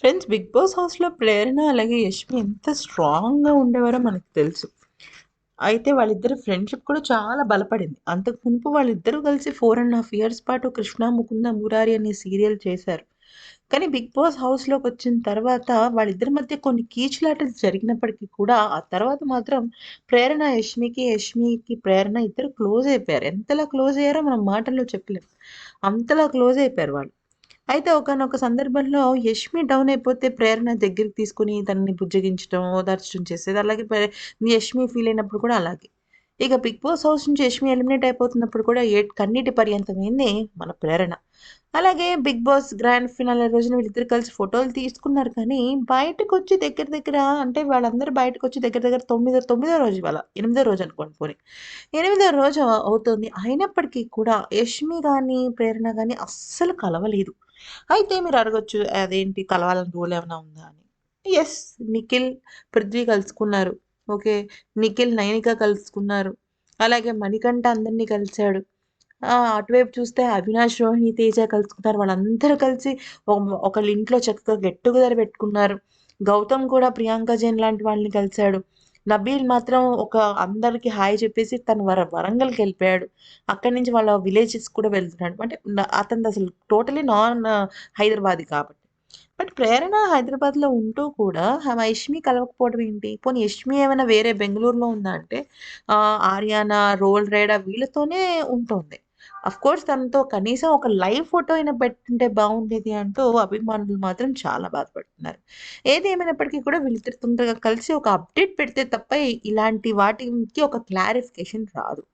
Friends big boss హౌస్లో ప్రేరణ అలాగే యష్మి ఎంత స్ట్రాంగ్గా ఉండేవారో మనకు తెలుసు. అయితే వాళ్ళిద్దరు ఫ్రెండ్షిప్ కూడా చాలా బలపడింది. అంతకు మునుపు వాళ్ళిద్దరూ కలిసి ఫోర్ అండ్ హాఫ్ ఇయర్స్ పాటు కృష్ణ ముకుంద మురారి అనే సీరియల్ చేశారు. కానీ బిగ్ బాస్ హౌస్లోకి వచ్చిన తర్వాత వాళ్ళిద్దరి మధ్య కొన్ని కీచులాటలు జరిగినప్పటికీ కూడా ఆ తర్వాత మాత్రం ప్రేరణ యష్మికి యష్మికి ప్రేరణ ఇద్దరు క్లోజ్ అయిపోయారు. ఎంతలా క్లోజ్ అయ్యారో మనం మాటల్లో చెప్పలేము అంతలా క్లోజ్ అయిపోయారు వాళ్ళు. అయితే ఒకనొక సందర్భంలో యష్మి డౌన్ అయిపోతే ప్రేరణ దగ్గరికి తీసుకుని తనని బుజ్జగించడం ఓదార్చడం చేసేది. అలాగే యష్మి ఫీల్ అయినప్పుడు కూడా అలాగే. ఇక బిగ్ బాస్ హౌస్ నుంచి యష్మి ఎలిమినేట్ అయిపోతున్నప్పుడు కూడా ఏ కన్నీటి పర్యంతమైంది మన ప్రేరణ. అలాగే బిగ్ బాస్ గ్రాండ్ ఫినాల రోజున వీళ్ళిద్దరు కలిసి ఫోటోలు తీసుకున్నారు. కానీ బయటకు వచ్చి దగ్గర దగ్గర అంటే వాళ్ళందరూ బయటకు వచ్చి దగ్గర దగ్గర తొమ్మిదో తొమ్మిదో రోజు ఇవాళ ఎనిమిదో రోజు అనుకోండి పోనీ. ఎనిమిదో రోజు అవుతుంది. అయినప్పటికీ కూడా యష్మి కానీ ప్రేరణ కానీ అస్సలు కలవలేదు. అయితే మీరు అడగొచ్చు అదేంటి కలవాలని రూల్ ఏమైనా ఉందా? అని. ఎస్ నిఖిల్ పృథ్వీ కలుసుకున్నారు. ఓకే నిఖిల్ నయనిక కలుసుకున్నారు. అలాగే మణికంఠ అందరినీ కలిశాడు. ఆ, అటువైపు చూస్తే అవినాష్ రోహిణి తేజ కలుసుకున్నారు. వాళ్ళందరూ కలిసి ఒకళ్ళ ఇంట్లో చక్కగా గెట్ టుగెదర్ పెట్టుకున్నారు గౌతమ్ కూడా ప్రియాంక జైన్ లాంటి వాళ్ళని కలిశాడు. నబీల్ మాత్రం ఒక అందరికి హాయ్ చెప్పేసి తను వర వరంగల్కి వెళ్ళిపోయాడు. అక్కడి నుంచి వాళ్ళ విలేజెస్ కూడా వెళ్తున్నాడు. అంటే అతను అసలు టోటలీ నాన్ హైదరాబాద్ కాబట్టి. బట్ ప్రేరణ హైదరాబాద్లో ఉంటూ కూడా ఆమె యష్మి కలవకపోవడం ఏంటి? పోనీ యష్మి ఏమైనా వేరే బెంగళూరులో ఉందా అంటే ఆర్యానా రోల్ రేడా వీళ్ళతోనే ఉంటుంది. అఫ్ కోర్స్ తనతో కనీసం ఒక లైవ్ ఫోటో అయినా పెట్టుంటే బాగుండేది అంటూ అభిమానులు మాత్రం చాలా బాధపడుతున్నారు. ఏది ఏమైనప్పటికీ కూడా వీళ్ళిద్దరు తొందరగా కలిసి ఒక అప్డేట్ పెడితే తప్ప ఇలాంటి వాటికి ఒక క్లారిఫికేషన్ రాదు.